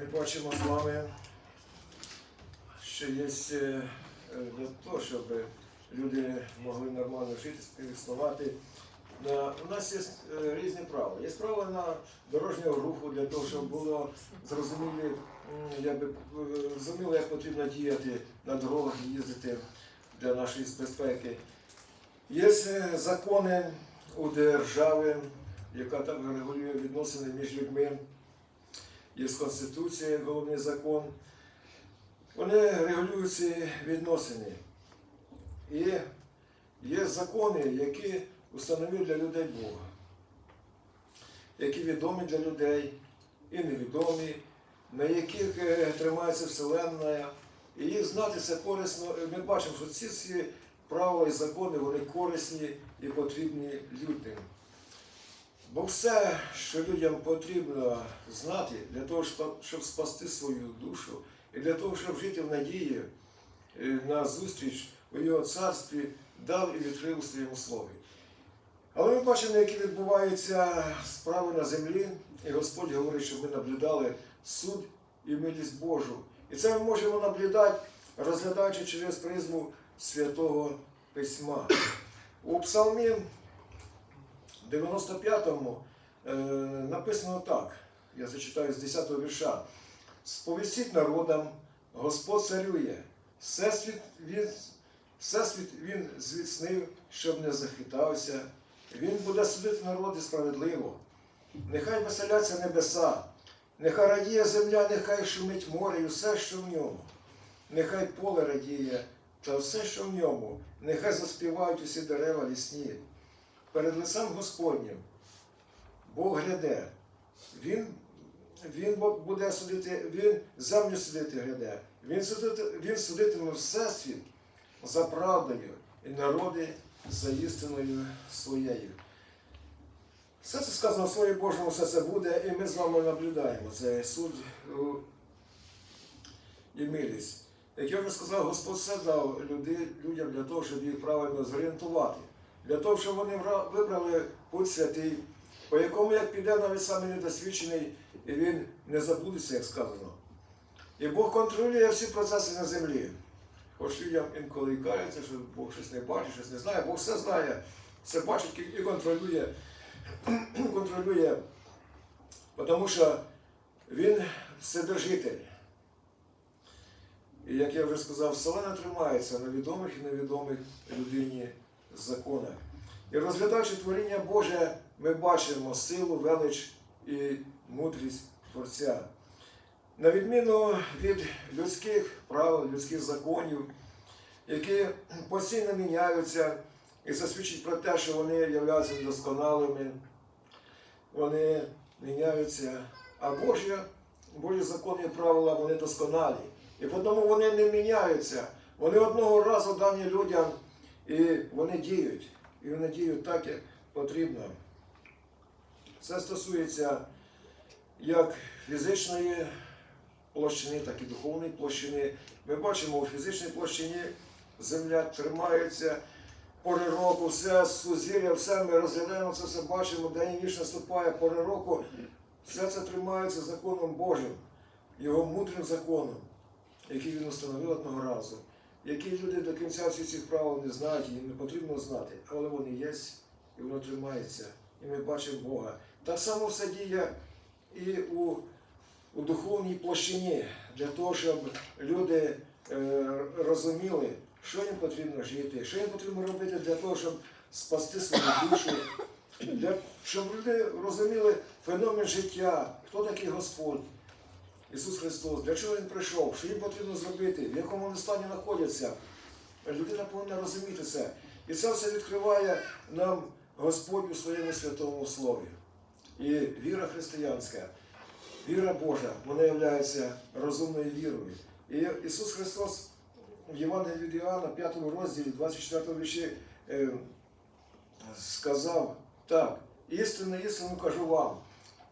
Ми бачимо з вами, що є е, для того, щоб люди могли нормально жити, співіснувати. У нас є е, різні правила. Є правила на дорожнього руху для того, щоб було е, зрозуміло, як потрібно діяти на дорогах і їздити для нашої безпеки. Є е, закони у держави, яка там регулює відносини між людьми. Є Конституція, як головний закон. Вони регулюють ці відносини. І є закони, які установив для людей Бог, які відомі для людей і невідомі, на яких е, тримається Вселенна. І їх знати це корисно. Ми бачимо, що ці всі правила і закони вони корисні і потрібні людям. Бо все, що людям потрібно знати для того, щоб- спасти свою душу, і для того, щоб жити в надії е, на зустріч у його царстві, дав і відкрив у своєму слові. Але ми бачимо, які відбуваються справи на землі, і Господь говорить, щоб ми наблюдали суд і милість Божу. І це ми можемо наблюдати, розглядаючи через призму Святого Письма. У Псалмі 95-му е, написано так, я зачитаю з 10-го вірша. Сповістіть народам, Господь царює, всесвіт він, всесвіт він зміцнив, щоб не захитався. Він буде судити народи справедливо. Нехай веселяться небеса, нехай радіє земля, нехай шумить море і все, що в ньому. Нехай поле радіє, та все, що в ньому, нехай заспівають усі дерева лісні. Перед лицем Господнім Бог гляде. Він, він буде судити, він землю судити гляде. Він, він судитиме всесвіт за правдою і народи за істиною своєю. Все це сказано в Слові Божому, все це буде, і ми з вами наблюдаємо. Це суд і милість. Як я вже сказав, Господь все дав людям для того, щоб їх правильно зорієнтувати. Для того, щоб вони вибрали путь святий, по якому як піде навіть самий недосвідчений, і він не забудеться, як сказано. І Бог контролює всі процеси на землі. Хоч людям інколи і що Бог щось не бачить, щось не знає, Бог все знає, все бачить і контролює, контролює, тому що Він вседержитель. І як я вже сказав, вселена тримається на відомих і невідомих людині законах. І розглядаючи творіння Боже, ми бачимо силу, велич і мудрість Творця. На відміну від людських правил, людських законів, які постійно міняються, і це про те, що вони являються недосконалими, вони міняються, а Божі, Божі закони і правила вони досконалі. І тому вони не міняються. Вони одного разу дані людям, і вони діють. І вони діють так, як потрібно. Це стосується як фізичної площини, так і духовної площини. Ми бачимо, у фізичній площині земля тримається, пори року, все сузір'я, все ми розглядаємо, це все бачимо, день і ніч наступає, пори року. Все це тримається законом Божим, його мудрим законом, який він установив одного разу. Які люди до кінця всіх цих правил не знають, їм не потрібно знати, але вони є, і воно тримається. І ми бачимо Бога. Так само все діє і у, у духовній площині, для того, щоб люди е, розуміли, що їм потрібно жити, що їм потрібно робити для того, щоб спасти свою душу, для, щоб люди розуміли феномен життя, хто такий Господь. Ісус Христос, для чого Він прийшов, що їм потрібно зробити, в якому вони стані знаходяться. Людина повинна розуміти це. І це все відкриває нам Господь у своєму святому слові. І віра християнська, віра Божа, вона є розумною вірою. І Ісус Христос в Євангелії від Іоанна, 5 розділі, 24 вірші, е, сказав так, істинно, істинно кажу вам,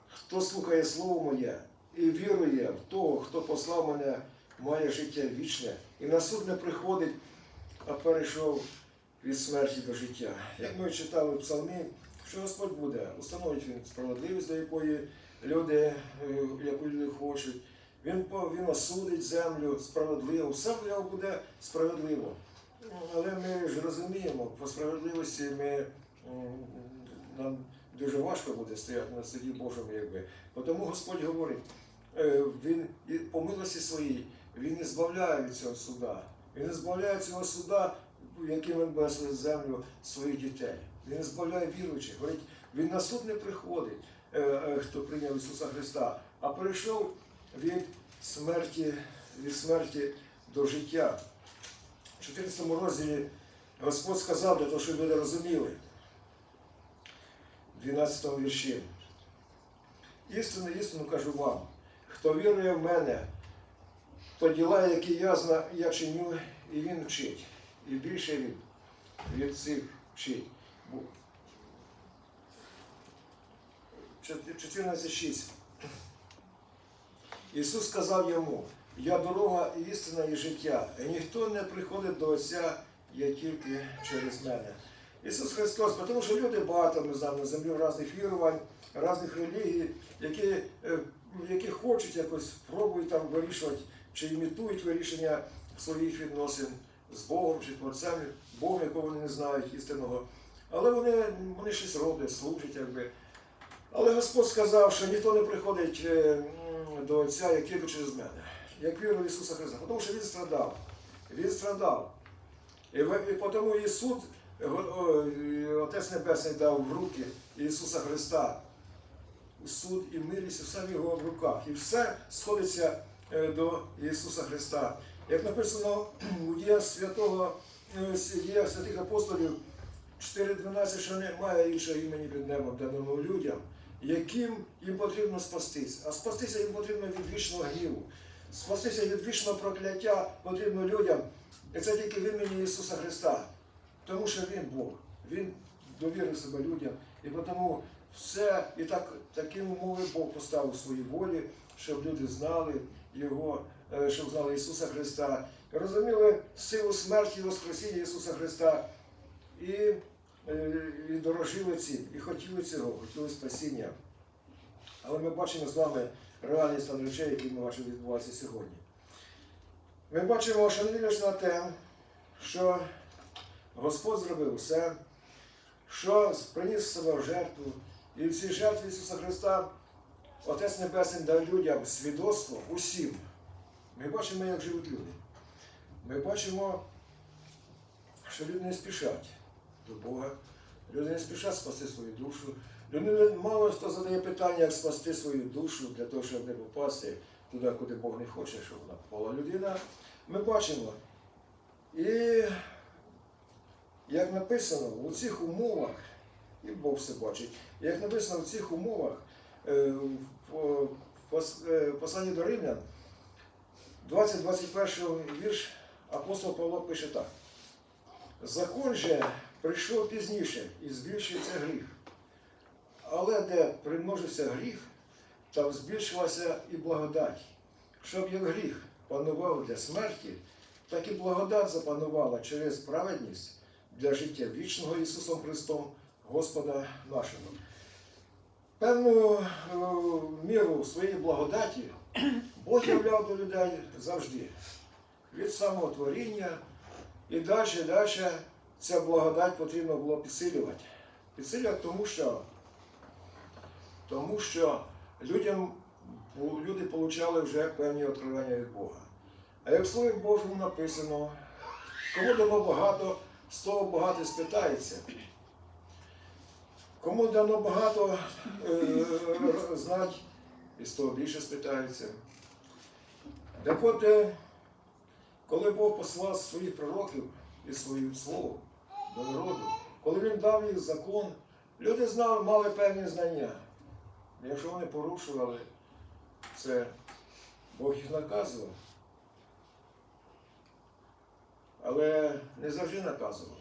хто слухає Слово моє і вірує в того, хто послав мене, має життя вічне, і на суд не приходить, а перейшов від смерті до життя. Як ми читали в псалмі, що Господь буде, установить він справедливість, до якої люди, е, яку люди хочуть, Він, він осудить землю справедливо, все в нього буде справедливо. Але ми ж розуміємо, по справедливості ми, нам дуже важко буде стояти на суді Божому, якби. Тому Господь говорить, Він по милості своїй, Він не збавляє від цього суда. Він не збавляє цього суда, яким він безлить землю своїх дітей. Він не збавляє. Говорить, він на суд не приходить, е, е, хто прийняв Ісуса Христа, а перейшов від смерті, від смерті до життя. В 14 розділі Господь сказав для того, щоб ви не розуміли, в 12 вірші. Істину, істину кажу вам, хто вірує в мене, то діла, які я, я чиню, і він вчить. І більше від, від цих вчить. 14.6. Ісус сказав йому, я дорога, істина і життя, і ніхто не приходить до Отця, я тільки через мене. Ісус Христос, тому що люди багато ми знаємо на землі різних вірувань, різних релігій, які, е, які хочуть якось пробують там вирішувати, чи імітують вирішення своїх відносин з Богом чи Творцем, Богом, якого вони не знають істинного. Але вони, вони щось роблять, служать, якби. Але Господь сказав, що ніхто не приходить е, до Отця, як тільки через мене, як віру в Ісуса Христа, тому що Він страдав. Він страдав. І, і тому і суд го- о, і Отець Небесний дав в руки Ісуса Христа. Суд і милість, все в його руках. І все сходиться е, до Ісуса Христа. Як написано у діях святого, е, діях святих апостолів 4.12, що немає іншого імені під небом даному людям, яким їм потрібно спастись. А спастися їм потрібно від вічного гніву. Спастися від вічного прокляття потрібно людям. І це тільки в імені Ісуса Христа. Тому що Він Бог. Він довірив себе людям. І тому все, і так, такі умови Бог поставив у своїй волі, щоб люди знали Його, е, щоб знали Ісуса Христа, розуміли силу смерті і Воскресіння Ісуса Христа. І, е, і дорожили цим, і хотіли цього, хотіли спасіння. Але ми бачимо з вами реальний стан речей, які ми бачимо відбуватися сьогодні. Ми бачимо, що не дивлячись на те, що Господь зробив все, що приніс себе в жертву, і в цій жертві Ісуса Христа Отець Небесний дав людям свідоцтво усім. Ми бачимо, як живуть люди. Ми бачимо, що люди не спішать до Бога, люди не спішать спасти свою душу. Люди, мало хто задає питання, як спасти свою душу для того, щоб не попасти туди, куди Бог не хоче, щоб вона попала. Людина, ми бачимо. І як написано, у цих умовах, і Бог все бачить, як написано в цих умовах, е, пос- е, в посланні до Римлян, 20-21 вірш апостол Павло пише так. Закон же прийшов пізніше і збільшується гріх. Але де примножився гріх, там збільшилася і благодать. Щоб як гріх панував для смерті, так і благодать запанувала через праведність для життя вічного Ісусом Христом, Господа нашого. Певну е, міру своєї благодаті Бог являв до людей завжди. Від самого творіння і далі, далі ця благодать потрібно було підсилювати. Підсилювати тому, що, тому що людям, люди отримали вже певні откровення від Бога. А як в Слові Божому написано, кому дано багато, з того багато спитається. Кому дано багато е, і з того більше спитається. Так от, е, коли Бог послав своїх пророків і своє слово до народу, коли він дав їх закон, люди знали, мали певні знання. Якщо вони порушували це, Бог їх наказував. Але не завжди наказував,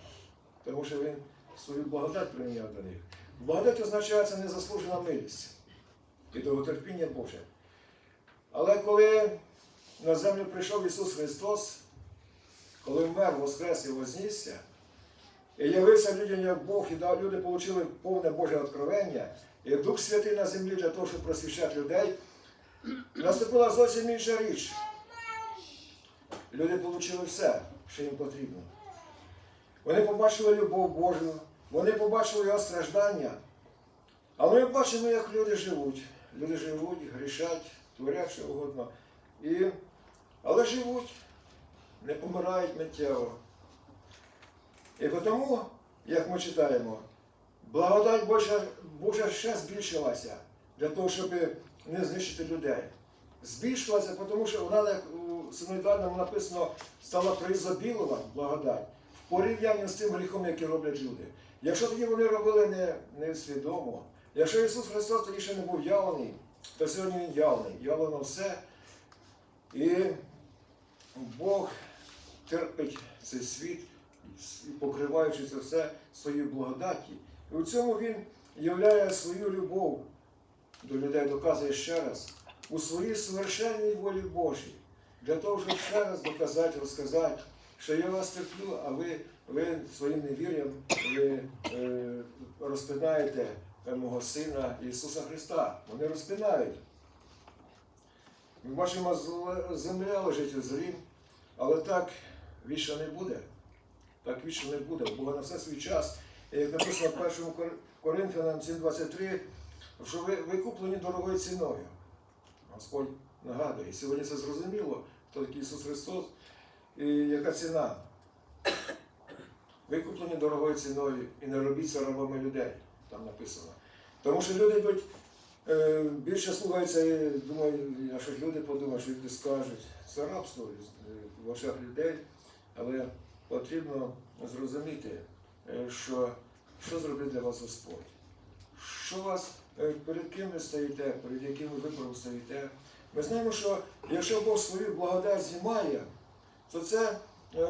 тому що він свою благодать прийняв до них. Благодать означає це незаслужена милість і довготерпіння Боже. Але коли на землю прийшов Ісус Христос, коли вмер, воскрес і вознісся, і явився людям як Бог, і люди отримали повне Боже откровення, і Дух Святий на землі для того, щоб просвіщати людей. наступила зовсім інша річ. Люди отримали все, що їм потрібно. Вони побачили любов Божу, вони побачили його страждання. Але ми бачимо, як люди живуть. Люди живуть, грішать, творять що угодно. І... Але живуть, не помирають миттєво. І тому, як ми читаємо, благодать Божа, Божа ще збільшилася для того, щоб не знищити людей. Збільшилася, тому що вона, як у синодальному написано, стала призобілова благодать в порівнянні з тим гріхом, який роблять люди. Якщо тоді вони робили не, несвідомо, якщо Ісус Христос тоді ще не був явлений, то сьогодні Він явлений. Явлено все. І Бог терпить цей світ, покриваючи це все своєю благодаті. І у цьому Він являє свою любов до людей, доказує ще раз у своїй совершенній волі Божій, для того, щоб ще раз доказати, розказати, що я вас терплю, а ви, ви своїм невір'ям ви е, розпинаєте мого Сина Ісуса Христа. Вони розпинають. Ми бачимо, земля лежить у зрім, але так вічно не буде. Так вічно не буде. Бога на все свій час. Як написано в 1 Кор- Коринфянам 7.23, що ви, ви куплені дорогою ціною. Господь нагадує. Сьогодні це зрозуміло, хто такий Ісус Христос і яка ціна. Викуплені дорогою ціною і не робіться рабами людей, там написано. Тому що люди йдуть, е, більше слухаються і думають, а люди подумають, що люди скажуть. Це рабство е, в очах людей, але потрібно зрозуміти, е, що, що зробив для вас Господь. Що вас, е, перед ким ви стоїте, перед яким ви вибором стоїте. Ми знаємо, що якщо Бог свою благодать знімає, то це е,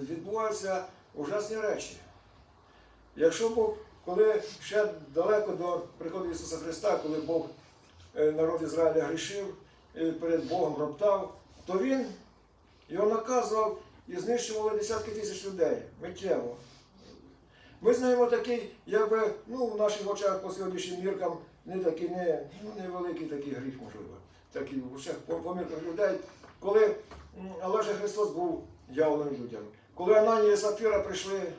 відбуваються ужасні речі. Якщо Бог, коли ще далеко до приходу Ісуса Христа, коли Бог е, народ Ізраїля грішив, перед Богом роптав, то Він його наказував і знищували десятки тисяч людей миттєво. Ми знаємо такий, якби, ну, в наших очах по сьогоднішнім міркам не такий, не, ну, невеликий такий гріх, можливо. Такий в очах по, по мірках людей, коли але же Христос був явленим людям. Коли Ананія і Сапфіра прийшли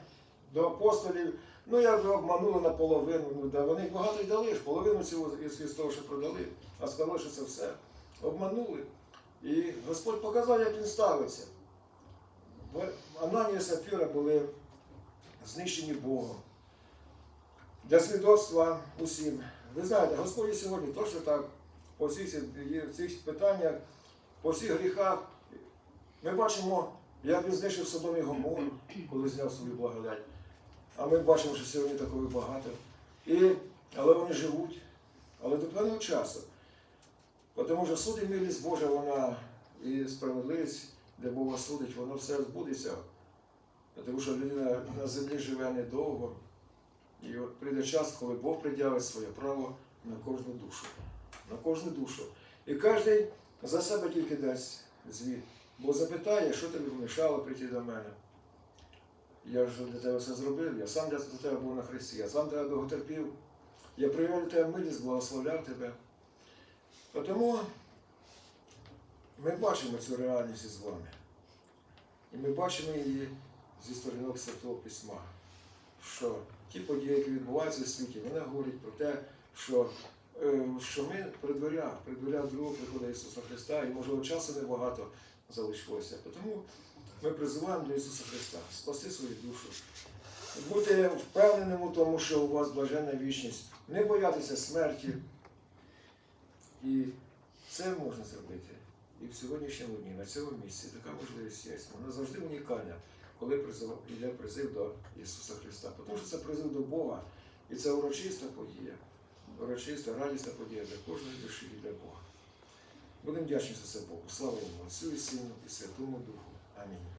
до апостолів, ну якби обманули наполовину, ну, да, вони багато й дали ж, половину цього із того, що продали, а сказали, що це все. Обманули. І Господь показав, як він ставиться. Бо Ананія і Сапфіра були знищені Богом. Для свідоцтва усім. Ви знаєте, Господь сьогодні точно так по всіх цих питаннях, по всіх гріхах. Ми бачимо, як він знищив Содом і Гомору, коли зняв свою благодать. А ми бачимо, що сьогодні такого багато. І, але вони живуть, але до певного часу. Тому що суд і милість Божа, вона і справедливість, де Бога судить, воно все збудеться. Тому що людина на землі живе недовго. І от прийде час, коли Бог приділить своє право на кожну душу. На кожну душу. І кожен за себе тільки дасть звіт. Бо запитає, що тобі помішало прийти до мене. Я ж для тебе все зробив, я сам для тебе був на Христі, я сам тебе довго. Я проявив для тебе милість, благословляв тебе. Тому ми бачимо цю реальність із вами. І ми бачимо її зі сторінок Святого Письма, що ті події, які відбуваються в світі, вони говорять про те, що, е, що ми при дверях другого приходу Ісуса Христа, і, можливо, часу небагато залишилося. Тому ми призиваємо до Ісуса Христа спасти свою душу, бути впевненим у тому, що у вас блаженна вічність, не боятися смерті. І це можна зробити. І в сьогоднішньому дні, на цьому місці, така можливість є. Вона завжди унікальна, коли йде призив до Ісуса Христа. Тому що це призив до Бога. І це урочиста подія, урочиста, радісна подія для кожної душі і для Бога. Будемо вдячні за це Богу. Слава йому, Отцю і Сину і Святому Духу. Амінь.